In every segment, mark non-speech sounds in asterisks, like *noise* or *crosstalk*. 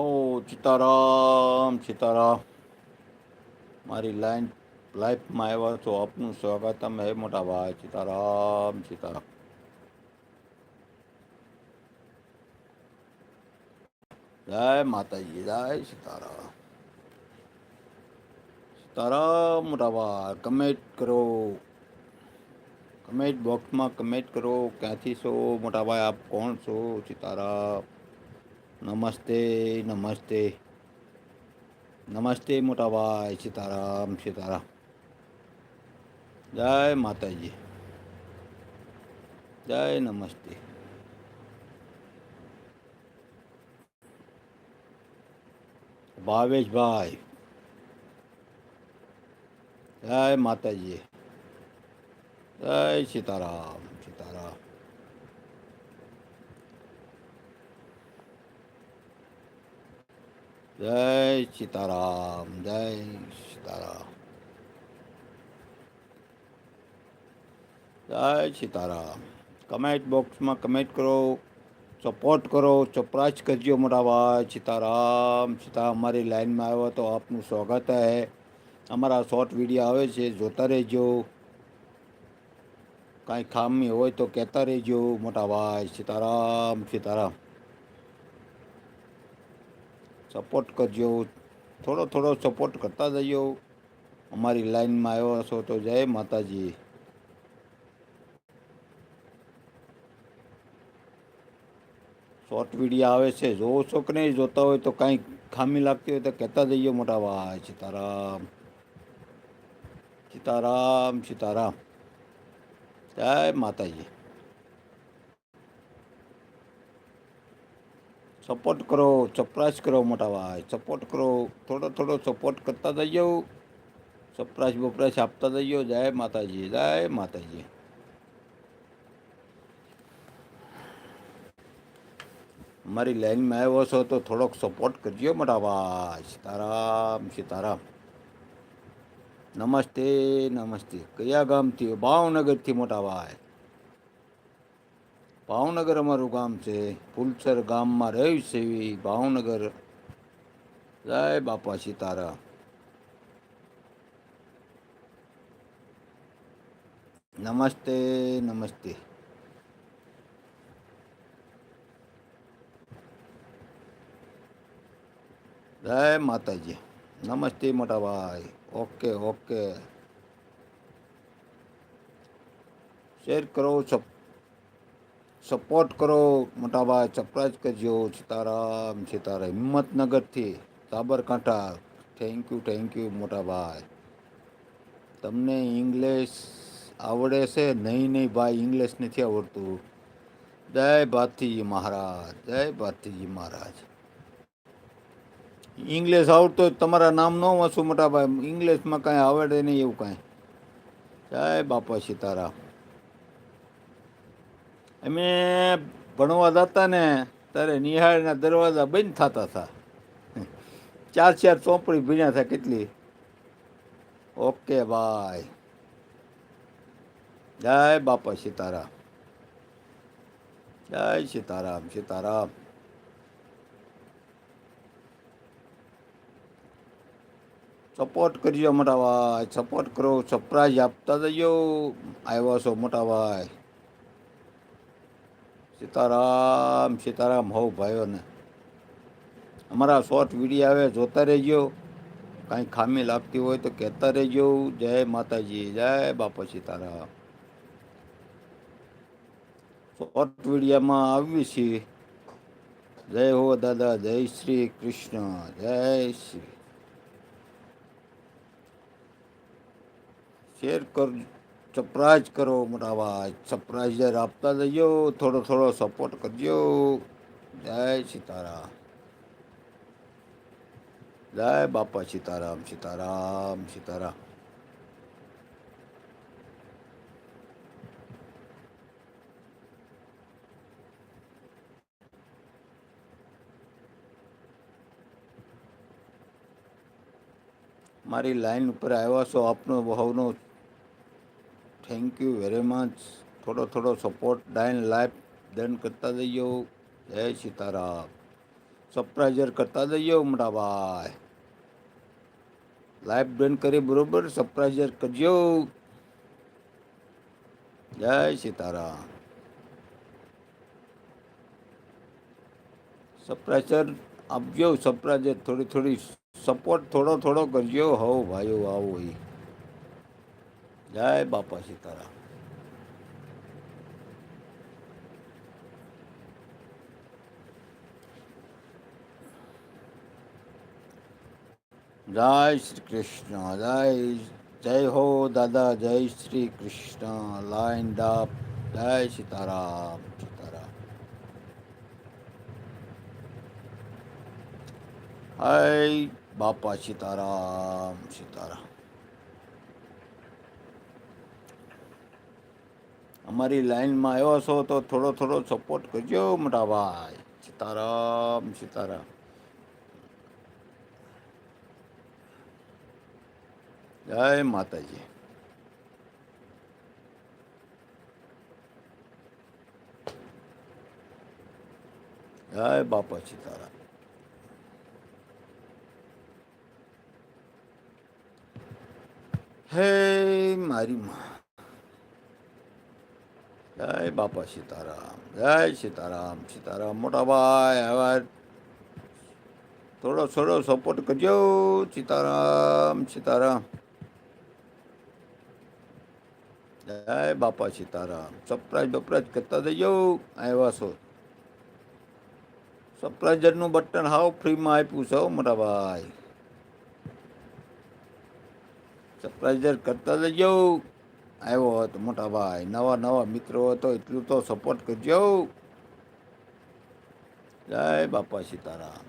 ઓ સીતારામ સીતારામ મારી લાઈન લાઈફમાં આવ્યા છો આપનું સ્વાગત અમે હે મોટા ભાઈ સીતારામ સીતારામ જય માતાજી જય સીતારામ સીતારામ મોટા ભાઈ કમેન્ટ કરો કમેન્ટ બોક્સમાં કમેન્ટ કરો ક્યાંથી છો મોટા ભાઈ આપ કોણ છો સીતારામ नमस्ते नमस्ते नमस्ते मोटा भाई सीताराम सीताराम जय माता जी जय नमस्ते भावेश भाई जय माता जी जय सीताराम જય સીતારામ જય સીતારામ જય સીતારામ કમેન્ટ બોક્સમાં કમેન્ટ કરો સપોર્ટ કરો ચપરાશ કરજો મોટા ભાઈ સીતારામ સીતા અમારી લાઈનમાં આવ્યો તો આપનું સ્વાગત હે અમારા શોર્ટ વિડીયો આવે છે જોતા રહેજો કાંઈ ખામી હોય તો કહેતા રહેજો મોટા ભાઈ સીતારામ સીતારામ સપોર્ટ કરજો થોડો થોડો સપોર્ટ કરતા જજો અમારી લાઈનમાં આવ્યો હશો તો જય માતાજી શોર્ટ વિડીયો આવે છે જોવો છો કે નહીં જોતા હોય તો કાંઈ ખામી લાગતી હોય તો કહેતા જઈએ મોટા ભાઈ સીતારામ સીતારામ સીતારામ જય માતાજી सपोर्ट करो चपरास करो मोटा भाई सपोर्ट करो थोड़ा थोड़ा सपोर्ट करता जाइयो चपरास बपरास आपता जाइयो जय माता जी जय माता जी हमारी लाइन में आए वो तो थोड़ा सपोर्ट करियो मोटा भाई सीताराम सीताराम नमस्ते नमस्ते कया गाम थी भावनगर थी मोटा भाई ભાવનગર અમારું ગામ છે ફૂલસર ગામમાં રહી સેવી ભાવનગર જય બાપા સીતારા નમસ્તે નમસ્તે જય માતાજી નમસ્તે મોટા ભાઈ ઓકે ઓકે શેર કરો સબ सपोर्ट करो मोटा भाई चपराज करजो सीताराम सीतारा हिम्मतनगर थी Sabarkantha thank you thank you मोटा भाई तमने इंग्लिश आवड़े से नहीं नहीं भाई इंग्लिश नहीं आवड़त जय भाती महाराज जय भाती महाराज इंग्लिश आवड़त तमरा नाम न वसू मोटा भाई इंग्लिश में कहीं आवड़े नहीं कहीं जय बापा सीताराम અમે ભણવા જતા ને ત્યારે નિહાળના દરવાજા બંધ થતા હતા ચાર ચાર ચોપડી ભીણ્યા થાય કેટલી ઓકે ભાઈ જય બાપા સીતારામ જય સીતારામ સીતારામ સપોર્ટ કરજો મોટા ભાઈ સપોર્ટ કરો સરપ્રાઈઝ આપતા જજો આવ્યા છો મોટા ભાઈ સીતારામ સીતારામ હોવ ભાઈઓને અમારા શોર્ટ વિડીયો આવે જોતા રહેજો કાંઈ ખામી લાગતી હોય તો કહેતા રહેજો જય માતાજી જય બાપા સીતારામ શોર્ટ વિડીયામાં આવી છે જય હો દાદા જય શ્રી કૃષ્ણ જય શ્રી શેર કરજો સપ્રાઈઝ કરો મોટા ભાઈ સપ્રાઈઝ આપતા જજો થોડો થોડો સપોર્ટ કરજો જય સીતારામ જય બાપા સીતારામ સીતારામ સીતારામ મારી લાઈન ઉપર આવ્યા છો આપનો ભાવનો थैंक यू वेरी मच थोड़ा थोड़ा सपोर्ट डाइन लाइफ देन करता दियो जय सीताराम सप्राइजर करता दियो मुंडा बाय लाइफ डन करे बरोबर सप्राइजर करियो जय सीताराम सप्राइजर अब जो सप्राइजर थोड़ी थोड़ी सपोर्ट थोड़ा थोड़ा करियो हो भाई आओ वही જય બાપા સીતારામ જય શ્રી કૃષ્ણ જય જય હો દાદા જય શ્રી કૃષ્ણ લાઈન દાપ જય સીતારામ સીતારામ હય બાપા સીતારામ સીતારામ हमारी लाइन में आयो सो तो थोड़ो थोड़ो सपोर्ट करजो मोटा भाई सीताराम सीताराम जय माता जी जय बापा सीताराम हे मारी माँ જય બાપા સીતારામ જય સીતારામ સીતારામ મોટાભાઈ હવે થોડો થોડો સપોર્ટ કરજો સીતારામ સીતારામ જય બાપા સીતારામ સપ્રાઈઝ બપરાઈઝ કરતા થઈ જજો આવ્યા છો સરપ્રાઈઝરનું બટન હાવ ફ્રીમાં આપ્યું છે મોટાભાઈ સરપ્રાઈઝર કરતા જજો આવ્યો હતો મોટા ભાઈ નવા નવા મિત્રો હતો એટલું તો સપોર્ટ કરજો જય બાપા સીતારામ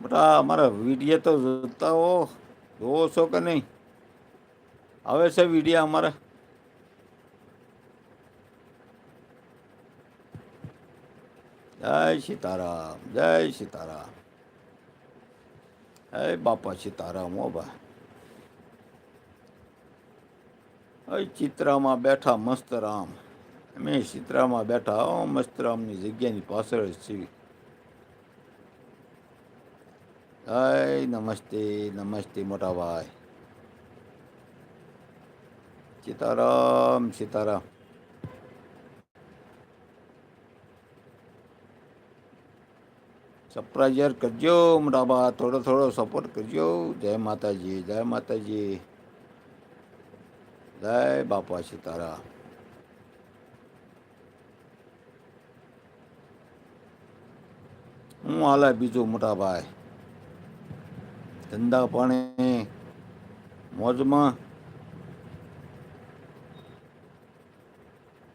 મોટા અમારા વિડીયો તો જોતા હો જોવો છો કે નહીં આવે છે વિડીયો અમારા जय सीताराम जय सीताराम अरे बापा सीताराम हो बा अरे चित्रा में बैठा मस्त राम मैं चित्रा में बैठा हूँ मस्त राम ने जगह ने पास रही जय नमस्ते नमस्ते मोटा भाई सीताराम सीताराम સપ્રાઈઝર કરજો મોટાબા થોડો થોડો સપોર્ટ કરજો જય માતાજી જય માતાજી જય બાપા સીતારા હું હાલે બીજું મોટા ભાઈ ધંધા પાણી મોજમાં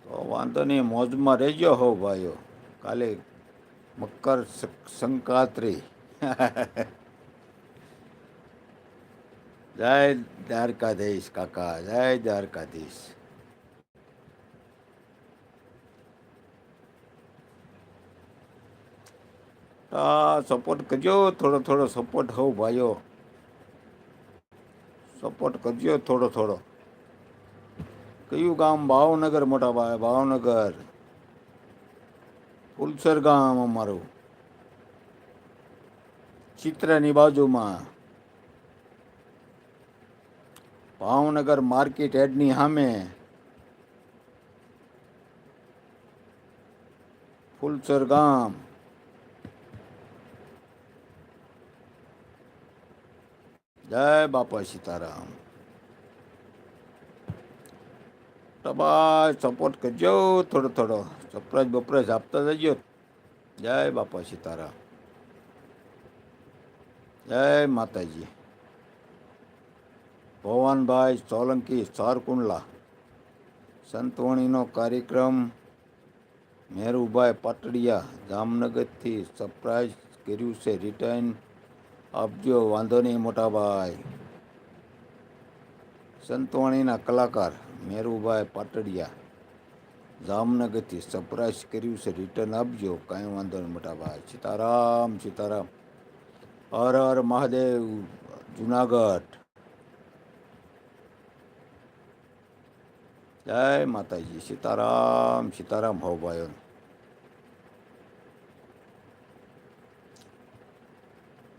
તો વાંધો નહીં મોજમાં રહેજો હો ભાઈઓ કાલે मकर संक्रांति *laughs* जय द्वारका देश काका जय द्वारका देश सपोर्ट करो थोड़ो थोड़ो सपोर्ट हो भाइयों सपोर्ट करजो थोड़ो थोड़ो क्यों गाम भावनगर मोटा भाई भावनगर उलसरगाम चित्र निबाजू में भावनगर मार्केट हेडनी हामे फूलसर गाम जय बापा सीताराम तबाज सपोर्ट कजो थोड़ो थोड़ो સરપ્રાઈઝ બપરાઈઝ આપતા જજો જય બાપા સીતારા જય માતાજી ભવાનભાઈ સોલંકી સારકુંડલા સંતવાણીનો કાર્યક્રમ મેરુભાઈ પાટડિયા જામનગરથી સરપ્રાઈઝ કર્યું છે રિટર્ન આપજો વાંધો નહીં મોટાભાઈ સંતવાણીના કલાકાર મેરુભાઈ પાટડિયા जामनगर थी सरप्राइज कर रिटर्न अब जो कई वो मटावा सीताराम सीताराम हर हर महादेव जूनागढ़ जय माता जी सीताराम सीताराम हो भाई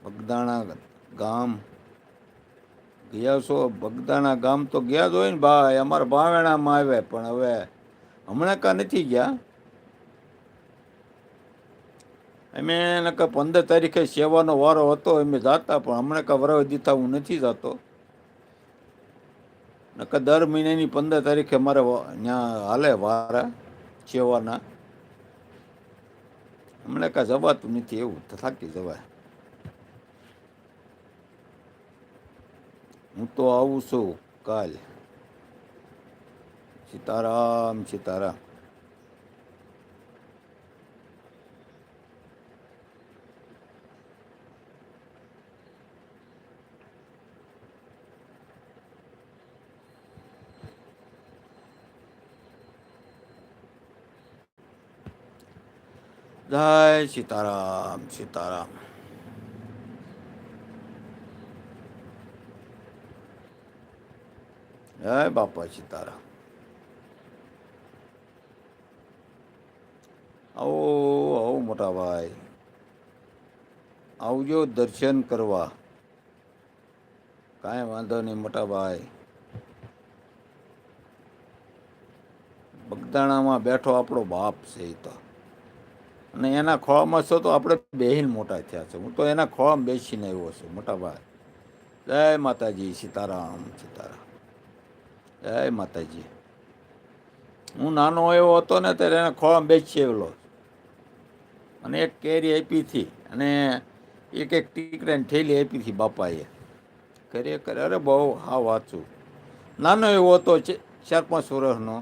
बगदाना गाम गया सो बगदाना गाम तो गया तो भाई अमर भावेणा में हमें હમણાં કા નથી ગયા અમે નકા પંદર તારીખે સેવાનો વારો હતો અમે જાતા પણ હમણાં કા વરાવી દીધા હું નથી જતો નકર દર મહિનાની પંદર તારીખે મારે ત્યાં હાલે વારા સેવાના હમણાં કાંઈ જવાતું નથી એવું થાકી જવાય હું તો આવું છું કાલે સીતારામ સીતારામ જય સીતારામ સીતારામ જય બાપા સીતારામ આવો આવો મોટા ભાઈ આવજો દર્શન કરવા કાંઈ વાંધો નહીં મોટા ભાઈ બગદાણામાં બેઠો આપણો બાપ છે એ તો અને એના ખોળામાં છો તો આપણે બેહીન મોટા થયા છે હું તો એના ખોળામાં બેસીને આવ્યો છું મોટા ભાઈ જય માતાજી સીતારામ સીતારામ જય માતાજી હું નાનો એવો હતો ને ત્યારે એના ખોળામાં બેસી આવેલો અને એક કેરી આપી હતી અને એક એક ટીકરાની થેલી આપી હતી બાપાએ ખરેખર અરે બહુ હા વાંચું નાનો એવો હતો ચાર પાંચ વર્ષનો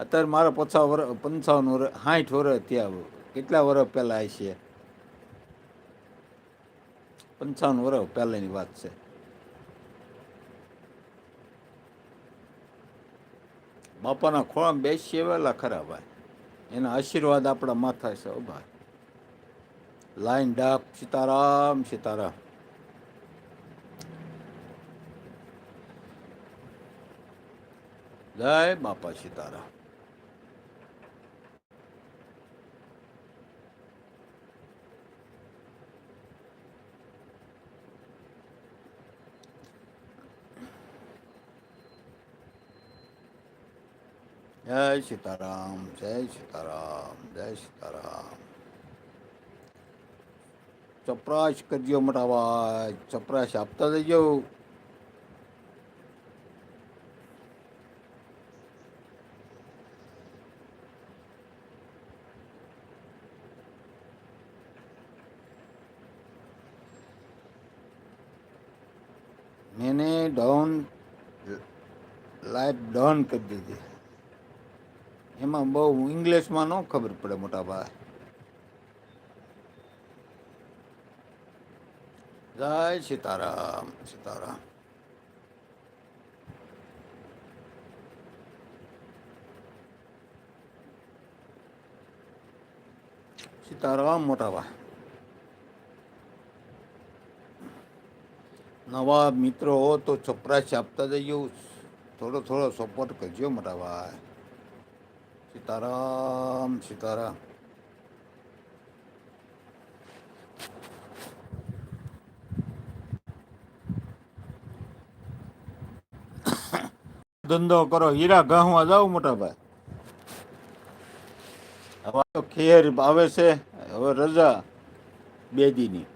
અત્યારે મારા પછા વર્ષ પંચાવન વર્ષ સાઠ વર્ષ ત્યાં કેટલા વર્ષ પહેલાં આવશે પંચાવન વર્ષ પહેલાંની વાત છે બાપાના ખોળામાં બેસી આવેલા ખરા ભાઈ એના આશીર્વાદ આપણા માથા છે ભાઈ લાઈન ડાક સીતારામ સીતારામ જય બાપા સીતારામ जय सीताराम जय सीताराम जय सीताराम ચપરાશ कर મોટા ભાઈ ચપરાશ આપતા જજો मैंने डाउन लाइट डाउन कर दी थी એમાં બહુ ઇંગ્લિશમાં ન ખબર પડે મોટા ભાઈ જય સીતારામ સીતારામ સીતારામ મોટાવા નવા મિત્રો હો તો સપ્રાઈઝ આપતા જઈએ થોડો થોડો સપોર્ટ કરજો મોટાભાઈ સીતારામ સીતારામ ધંધો કરો હીરા ગાહવા જાવ મોટા ભાઈ હવે તો ખેર આવે છે હવે રજા બે દીની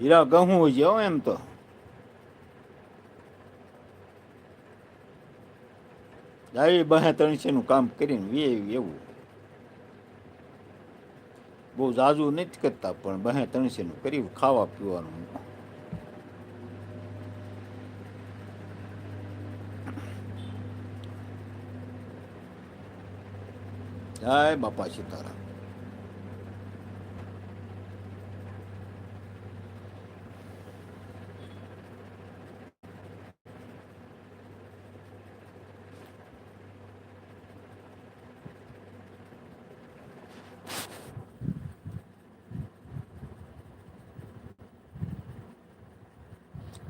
હીરા ગહું જેવો એમ તો દાવી બહે ત્રણસેનું કામ કરીને વે એવું બહુ ઝાઝુ નથી કરતા પણ બહે ત્રણસેનું કરી ખાવા પીવાનું જય બાપા સીતારામ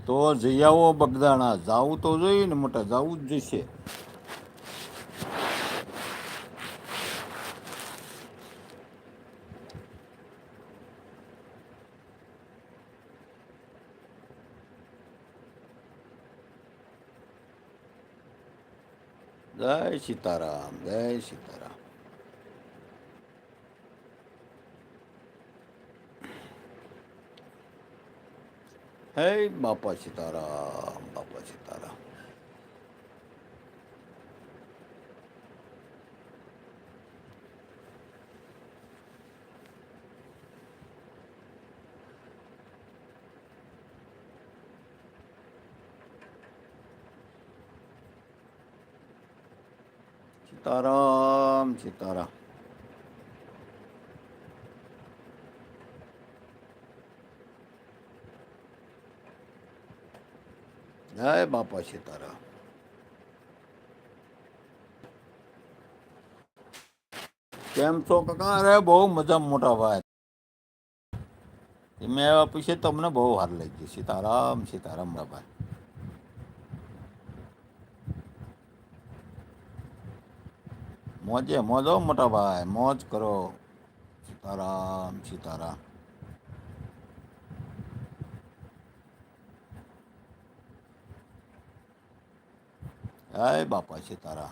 તો જયાઓ બગદાણા જાવું તો જોઈએ ને મોટા જાવું જ જશે જય સીતારામ જય સીતારામ 에이 맛빠시다라 맛빠시다라 지따람 지따람 જય બાપા સીતારામ કેમ છો કાકા અરે બહુ મજા મોટા ભાઈ મેં એવા પૂછે તમને બહુ હાર લાગી સીતારામ સીતારામ મોટા ભાઈ મોજે મોજો મોટા ભાઈ મોજ કરો સીતારામ સીતારામ है बापा सितारा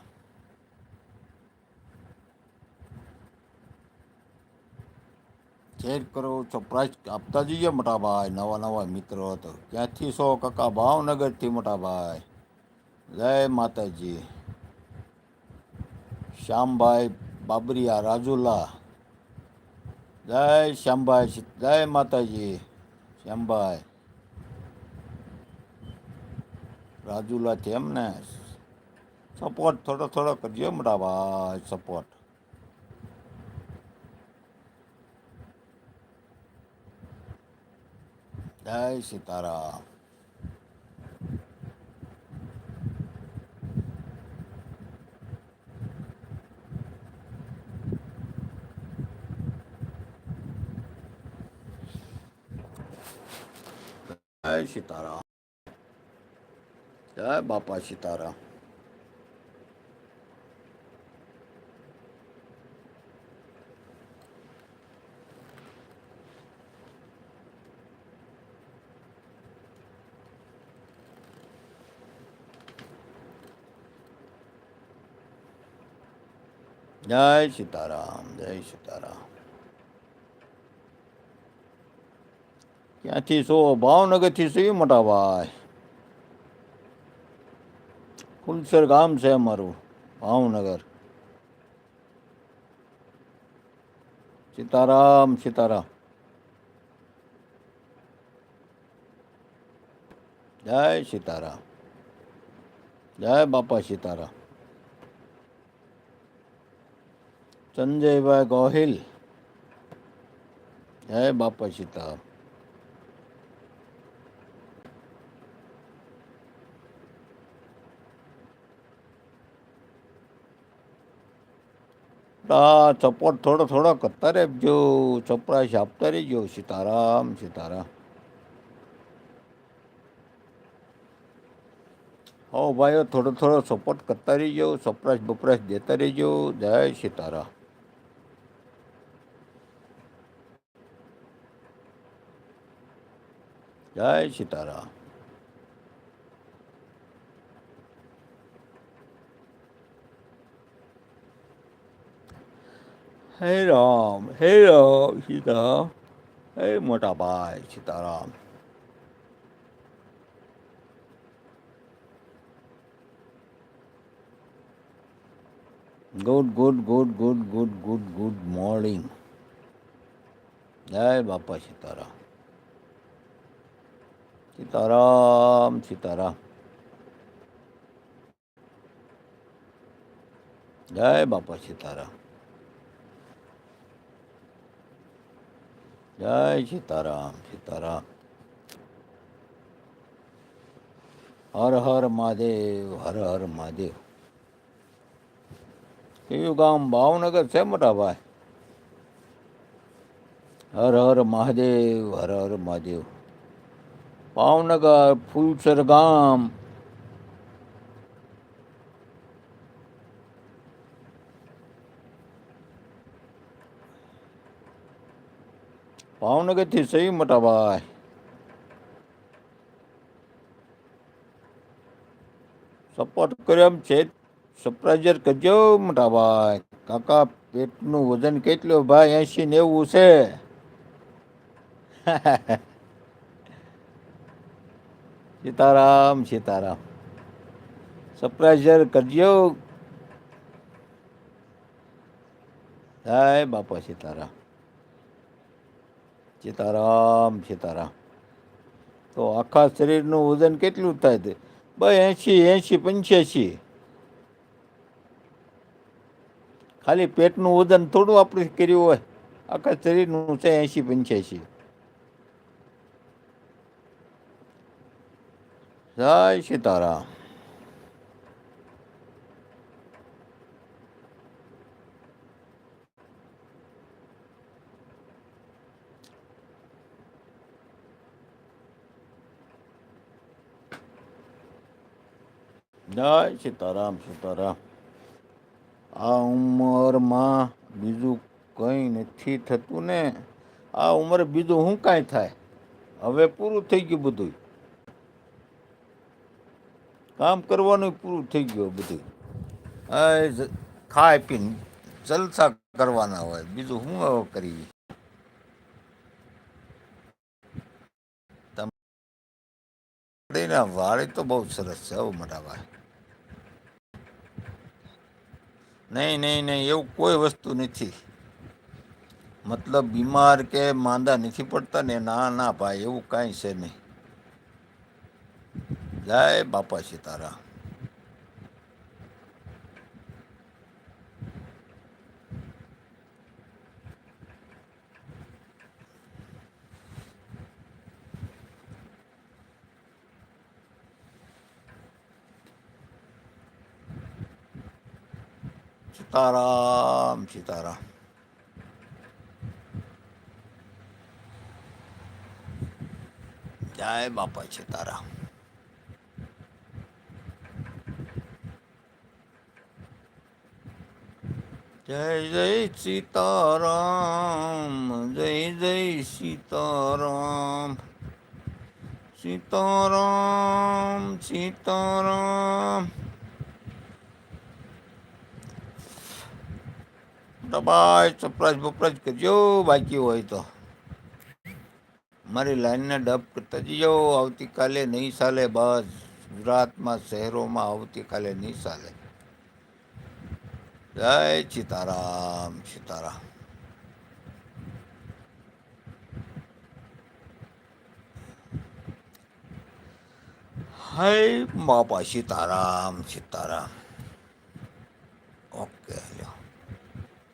छेड़ करो सरप्राइज आपता जाइए मोटा भाई नवा नवा मित्र तो क्या थी सो कका भावनगर थी मोटा भाई जय माता जी श्याम भाई बाबरिया राजूला जय श्याम भाई जय माता जी श्याम भाई राजूला थे हमने सपोर्ट थोड़ा थोड़ा करिए मेरा भाई सपोर्ट जय सितारा जय सितारा जय बापा सितारा जय सीताराम जय सीताराम क्या थी सो भावनगर थी सही मोटा भाई फुलसर गाम से मरु भावनगर सीताराम सीताराम जय सीताराम जय बापा सीताराम संजय भाई गोहिल है बापा सीता ता चपोट थोड़ा थोड़ा करता रे जो चपरा छापता रे जो सिताराम सितारा हो भाई थोड़ा थोड़ा सपोर्ट करता रहिए सप्राश बपराश देता रहो जय सितारा जय सीताराम हे राम हे राम सीता हे मोटा भाई Sitaram good good good good good good good morning जय बापा सीताराम सीताराम सीताराम जय बापा सीताराम जय सीताराम सीताराम हर हर महादेव हर हर महादेव गाम भावनगर से मोटा भाई हर हर महादेव हर हर महादेव ભાવનગર પુલસર ગામ ભાવનગતિ સહી મટાભાઈ સપોર્ટ કર એમ છે સરપ્રાઈઝ કરજો મટાભાઈ કાકા પેટ નું વજન કેટલું ભાઈ 80 90 છે સીતારામ સીતારામ સરપ્રાઈઝર કરજો જય બાપા સીતારામ સીતારામ સીતારામ તો આખા શરીરનું વજન કેટલું થાય તે ભાઈ એંશી એંશી પંચ્યાસી ખાલી પેટનું વજન થોડું આપણે કર્યું હોય આખા શરીરનું છે એંશી પંચ્યાસી जय सीताराम જય સીતારામ સીતારામ આ ઉંમરમાં બીજું કંઈ નથી થતું ને આ ઉંમરે બીજું શું કાંઈ થાય હવે પૂરું થઈ ગયું બધું કામ કરવાનું પૂરું થઈ ગયું બધું ખાય પીને જલસા કરવાના હોય બીજું શું હવે કરીએ તમારીના વાળી તો બહુ સરસ છે હવે મોટા ભાઈ નહીં નહીં નહીં એવું કોઈ વસ્તુ નથી મતલબ બીમાર કે માંદા નથી પડતા ને ના ના ભાઈ એવું કાંઈ છે નહીં જય બાપા સીતારા સીતારામ સીતારામ જય બાપા છે जय जय सीताराम जय जय सीताराम सीताराम सीताराम दबाय सप्रज तो बप्रज कर जो बाकी हो तो मरी लाइन ने डब कर तजियो आवती काले नहीं साले बस गुजरात में शहरों में आवती काले नहीं साले જય સીતારામ સીતારામ હે બાપા સીતારામ સીતારામ